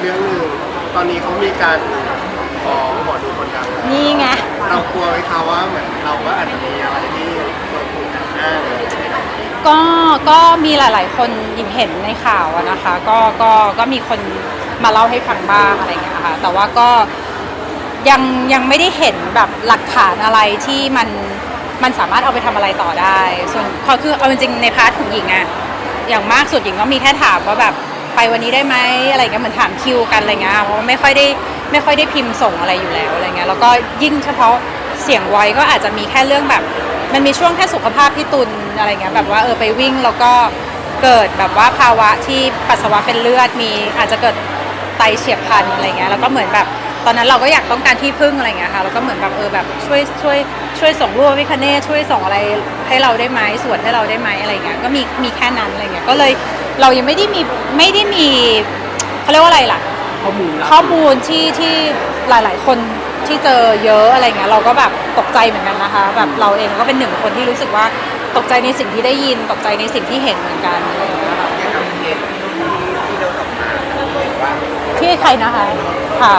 เรื่องหนึ่งตอนนี้เขามีการฟ้องหมอดูคนดังแล้วนี่ไง เรากลัวไหมคะว่าเหมือนเราก็อาจจะมีอะไรที่เราถูกแอบอ้างอะไรอย่างเงี้ยก็ก็มีหลาย ๆ คนหยิบเห็นในข่าวอะนะคะ ก็ก็ก็มีคนมาเล่าให้ฟังบ้างอะไรอย่างเงี้ยค่ะแต่ว่าก็ยังยังไม่ได้เห็นแบบหลักฐานอะไรที่มันมันสามารถเอาไปทำอะไรต่อได้ ส่วนพอคือเอาจริงๆในพาร์ทของหญิงอะอย่างมากสุดหญิงก็มีแค่ถามว่าแบบ ไปวันนี้ได้ไหมอะไรเงี้ยเหมือนถามคิวกันอะไรเงี้ยเพราะว่าไม่ค่อยได้ไม่ค่อยได้พิมพ์ส่งอะไรอยู่แล้วอะไรเงี้ยแล้วก็ยิ่งเฉพาะเสียงไว้ก็อาจจะมีแค่เรื่องแบบ มันมีช่วงแค่สุขภาพพี่ตุลอะไรเงี้ยแบบว่าเออไปวิ่งแล้วก็เกิดแบบว่าภาวะที่ปัสสาวะเป็นเลือดมีอาจจะเกิดไตเฉียบพลันอะไรเงี้ยแล้วก็เหมือนแบบตอนนั้นเราก็อยากต้องการที่พึ่งอะไรเงี้ยค่ะแล้วก็เหมือนแบบเออแบบช่วยช่วยช่วยส่งรูปพิคเน่ช่วยส่งอะไรให้เราได้ไหมสวดให้เราได้ไหมอะไรเงี้ยก็มีมีแค่นั้นอะไรเงี้ยก็เลย เรายังไม่ได้มีไม่ได้มีเขาเรียกว่าอะไรล่ะ ข้อมูลลับข้อมูลที่ที่หลาย ๆ คนที่เจอเยอะอะไรเงี้ยเราก็แบบตกใจเหมือนกันนะคะ แบบเราเองก็เป็นหนึ่งคนที่รู้สึกว่าตกใจในสิ่งที่ได้ยินตกใจในสิ่งที่เห็นเหมือนกันอะไรอย่างเงี้ยค่ะเกี่ยวกับเหตุที่เรากลับมาเห็นว่าที่ใครนะคะค่ะ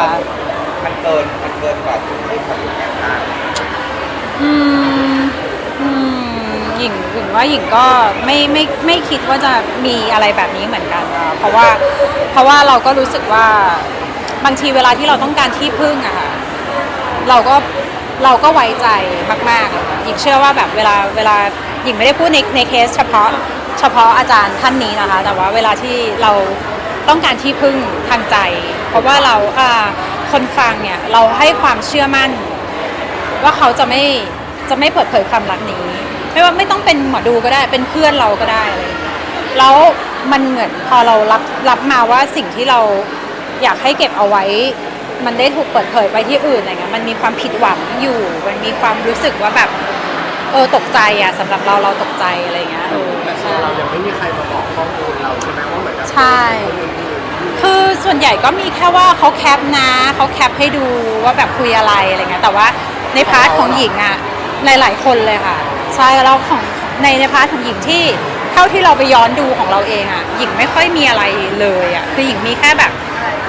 มันเกินมันเกินกว่าสิ่งที่คนแอบอ้างอืมอืม หญิงหญิงว่าหญิงก็ไม่ไม่ไม่คิดว่าจะมีอะไรแบบนี้เหมือนกันอะเพราะว่าเพราะว่าเราก็รู้สึกว่าบางทีเวลาที่เราต้องการที่พึ่งอะค่ะเราก็เราก็ไว้ใจมากๆอะค่ะหญิงเชื่อว่าแบบเวลาเวลาหญิงไม่ได้พูดในในเคสเฉพาะเฉพาะอาจารย์ท่านนี้นะคะ แต่ว่าเวลาที่เราต้องการที่พึ่งทางใจ เพราะว่าเราอ่าคนฟังเนี่ยเราให้ความเชื่อมั่น ว่าเขาจะไม่จะไม่เปิดเผยความลับนี้ ไม่ว่าไม่ต้องเป็นหมอดูก็ได้ เป็นเพื่อนเราก็ได้อะไรอย่างเงี้ยแล้วมันเหมือนพอเรารับรับมาว่าสิ่งที่เราอยากให้เก็บเอาไว้ มันได้ถูกเปิดเผยไปที่อื่นอะไรเงี้ยมันมีความผิดหวังอยู่ มันมีความรู้สึกว่าแบบเออตกใจอะสำหรับเราเราตกใจอะไรเงี้ยเออแต่ตัใช่วเรายังไม่มีใครมาบอกข้อมูลเราใช่ไหมว่าเหมือนกับใช่ คนอื่นๆ คือส่วนใหญ่ก็มีแค่ว่าเขาแคปนะเขาแคปให้ดูว่าแบบคุยอะไรอะไรเงี้ยแต่ว่าในพาร์ทของหญิงอะหลายๆคนเลยค่ะ ใช่แล้วของในในพาร์ทของหญิงที่เท่าที่เราไปย้อนดูของเราเองอะหญิงไม่ค่อยมีอะไรเลยอะคือหญิงมีแค่แบบ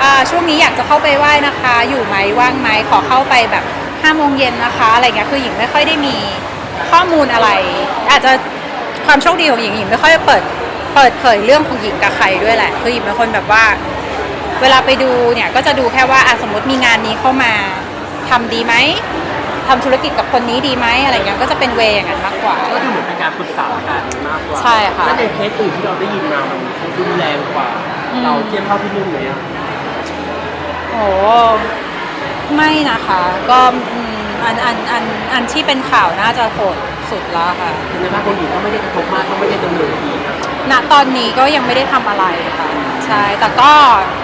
อ่าช่วงนี้อยากจะเข้าไปไหว้นะคะ อยู่ไหมว่างไหมขอเข้าไปแบบห้าโมงเย็นนะคะอะไรเงี้ยคือหญิงไม่ค่อยได้มีข้อมูลอะไร อาจจะความโชคดีของหญิงหญิงไม่ค่อยเปิดเปิดเผยเรื่องของหญิงกับใครด้วยแหละ คือหญิงเป็นคนแบบว่า เวลาไปดูเนี่ยก็จะดูแค่ว่าอะสมมติมีงานนี้เข้ามาทำดีไหม ทำธุรกิจกับคนนี้ดีไหมอะไรเงี้ยก็จะเป็นเวย์อย่างนั้นมากกว่า ก็คือเหมือนเป็นการปรึกษากันมากกว่าใช่ค่ะ แล้วในเคสอื่นที่เราได้ยินมามันรุนแรงกว่าอืมเราเทียบเท่าที่นุ่นไหมอะโอ้ไม่นะคะ ก็อืมอันอันอันอันที่เป็นข่าวน่าจะโหดสุดแล้วค่ะในภาคคนอื่นก็ไม่ได้กระทบมากก็ไม่ได้ดำเนินคดีนะณตอนนี้ก็ยังไม่ได้ทำอะไรค่ะใช่แต่ก็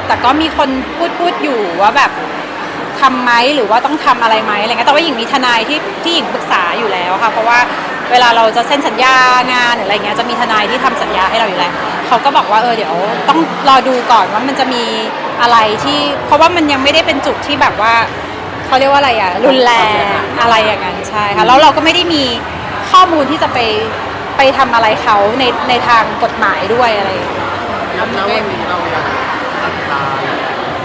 แต่ก็มีคนพูดพูดอยู่ว่าแบบ ทำไหมหรือว่าต้องทำอะไรไหมอะไรเงี้ยแต่ว่าหญิงมีทนายที่ที่หญิงปรึกษาอยู่แล้วค่ะ เพราะว่าเวลาเราจะเซ็นสัญญางานหรืออะไรเงี้ยจะมีทนายที่ทำสัญญาให้เราอยู่แล้วเขาก็บอกว่าเออเดี๋ยวต้องรอดูก่อนว่ามันจะมีอะไรที่เพราะว่ามันยังไม่ได้เป็นจุดที่แบบว่าเขาเรียกว่าอะไรอะรุนแรงอะไรอย่างนั้นใช่ค่ะแล้วเราก็ไม่ได้มีข้อมูลที่จะไปไปทำอะไรเขาในในทางกฎหมายด้วยอะไรอย่างเงี้ยแล้วณวันนี้เรายังศรัทธา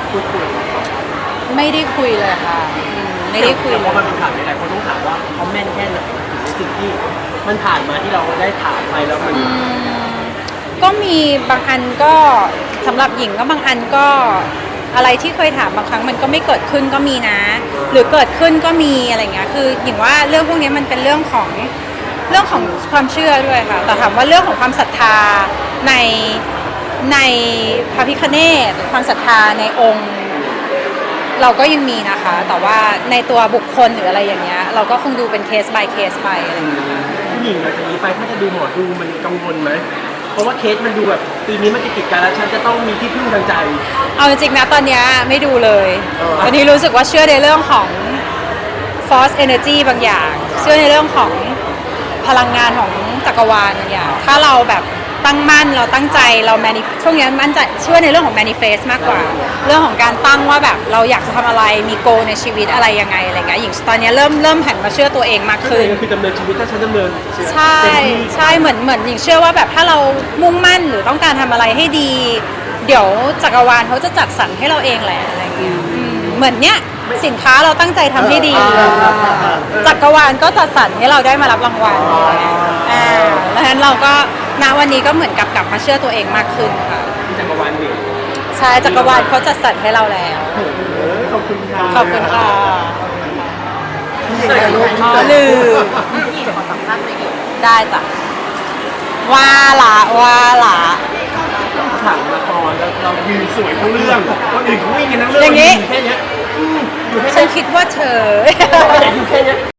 พูดคุยกับเขา ไม่ได้คุยเลยค่ะอืมไม่ได้คุยแต่เลว่ายมันเป็นข่าวหลายคนต้องถามว่าเขาแม่นแค่ไหนถึงในสิ่งที่มันผ่านมาที่เราได้ถามไปแล้วมันอืมก็มีบางอันก็สำหรับหญิงก็บางอันก็อะไรที่เคยถามบางครั้งมันก็ไม่เกิดขึ้นก็มีนะ หรือเกิดขึ้นก็มีอะไรเงี้ยคือหญิงว่าเรื่องพวกนี้มันเป็นเรื่องของเรื่องของความเชื่อด้วยค่ะแต่ถามว่าเรื่องของความศรัทธาในในพระพิคเนตหรือความศรัทธาในองค์ เราก็ยังมีนะคะ แต่ว่าในตัวบุคคลหรืออะไรอย่างเงี้ย เราก็คงดูเป็นเคส by เคสไปอะไรอย่างเงี้ยผู้หญิงหลังจากนี้ไปถ้าจะดูหมอดูมันกังวลไหมเพราะว่าเคสมันดูแบบปีนี้มันจะติดกันแล้วฉันจะต้องมีที่พึ่งทางใจ เอาจริงๆนะตอนเนี้ยไม่ดูเลยตอนนี้รู้สึกว่าเชื่อในเรื่องของ force energy บางอย่าง เชื่อในเรื่องของพลังงานของจักรวาลบางอย่างถ้าเราแบบ ตั้งมั่นเราตั้งใจเรา manif- ช่วงนี้มั่นใจเชื่อในเรื่องของ manifest มากกว่า เรื่องของการตั้งว่าแบบเราอยากจะทำอะไรมีโกในชีวิตอะไรยังไงอะไรเงี้ยหญิงตอนนี้เริ่มเริ่มหันมาเชื่อตัวเองมากคือขึ้นคือดำเนินชีวิตถ้าฉันดำเนินใช่เต็มที่ใช่เหมือนเหมือนหญิงเชื่อว่าแบบถ้าเรามุ่งมั่นหรือต้องการทำอะไรให้ดี เดี๋ยวจักรวาลเขาจะจัดสรรให้เราเองแหละอะไรเงี้ยอืมเหมือนเนี้ยสินค้าเราตั้งใจทำให้ดี จักรวาลก็จัดสรรให้เราได้มารับรางวัลอ่าดังนั้นเราก็ ณวันนี้ก็เหมือนกับกลับมาเชื่อตัวเองมากขึ้นค่ะที่จักรวาลเดียวใช่จักรวาลเขาจัดสรรให้เราแล้ว ขอบคุณค่ะขอบคุณค่ะที่ยังไงลูกอ๋อลืมได้จ้ะว่าละว่าละถามละครแล้วเรายืนสวยทั้งเรื่องคนอื่นเขาวิ่งกันทั้งเรื่องอย่างนี้นี้แค่เนี้ยอืมอยู่แค่ฉัเนี้นยคิดว่าเธออยากอยู่แค่เนี้ย